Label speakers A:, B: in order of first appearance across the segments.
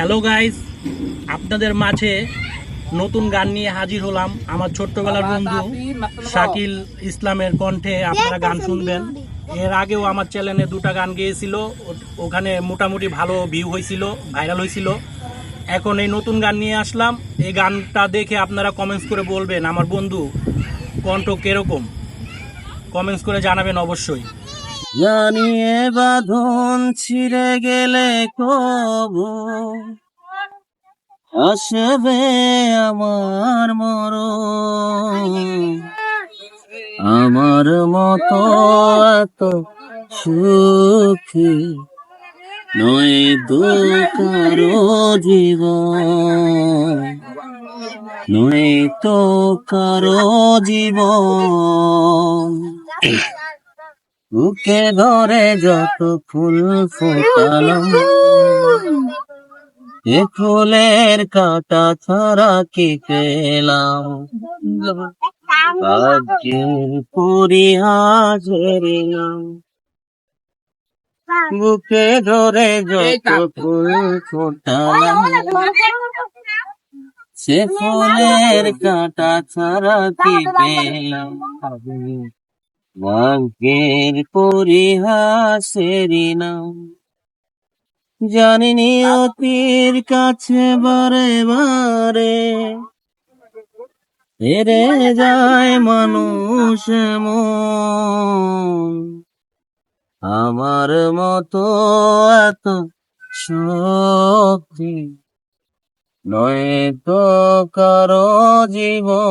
A: Hello guys আপনাদের মাঝে নতুন গান নিয়ে হাজির হলাম। আমার ছোট্টবেলার বন্ধু শাকিল ইসলামের কণ্ঠে আপনারা গান শুনবেন। এর আগেও আমার চ্যানেলে দুটা গান গেয়েছিল। ও- ওখানে মোটামুটি ভালো ভিউ হয়েছিল ভাইরাল হয়েছিল। এখন এই নতুন গান নিয়ে আসলাম। এই গানটা দেখে আপনারা কমেন্টস করে বলবেন আমার বন্ধু কণ্ঠ কীরকম? কমেন্টস করে জানাবেন অবশ্যই।
B: জানিয়ে বাঁধন ছিঁড়ে গেলে কবু। আসবে আমার মর আমার মতো এত সুখী নয় দুকারো জীবন। নয় তো কারও জীবন। বুকে ধরে যত ফুল ফোটালাম এ ফুলের কাটা ছাড়া কি পেলাম? ভাগ্যের পরিহাসের নাম বুকে ধরে যত ফুল ফোটালাম সে ফুলের কাটা ছাড়া কি পেলাম? ভাগ্যের পরিহাসের নাম। জানিনি অতির কাছে বারে বারে, হেরে যায় মানুষ মন আমার মতো এত শক্তি নয় তো কারও জীবন।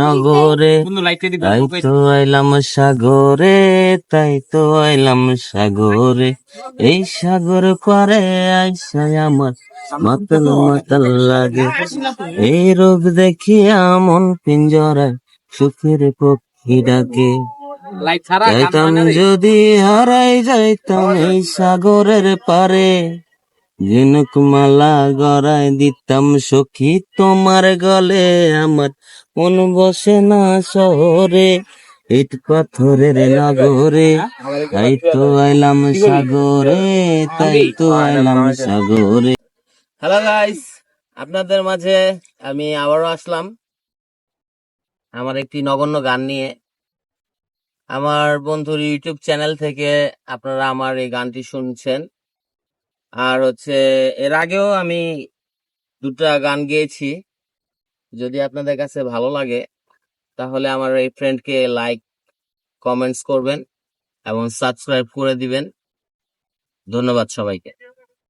B: নগরে তাই তো এলাম সাগরে তাই তো আইলাম সাগরে। এই সাগর পারে আইসায় আমার মাতাল মাতাল লাগে। এই রূপ দেখিয়া মন পিঞ্জরায় সুখের পক্ষী ডাকে। যাইতাম যদি হারাই যাইতাম এই সাগরের পারে। ঝিনুক মালা গড়াই দিতাম সখী তোমার গলে আমার মন বসে না শহরে ইট পাথরের নগরে। তাই তো আইলাম সাগরে তাই তো আইলাম সাগরে। হ্যালো গাইস আপনাদের মাঝে আমি আবারও আসলাম আমার একটি নগণ্য গান নিয়ে। আমার বন্ধুর ইউটিউব চ্যানেল থেকে আপনারা আমার এই গানটি শুনছেন। আর হচ্ছে, এর আগেও আমি দুটা গান গেয়েছি। যদি আপনাদের কাছে ভালো লাগে, তাহলে আমার এই ফ্রেন্ডকে লাইক কমেন্টস করবেন এবং সাবস্ক্রাইব করে দিবেন। ধন্যবাদ সবাইকে।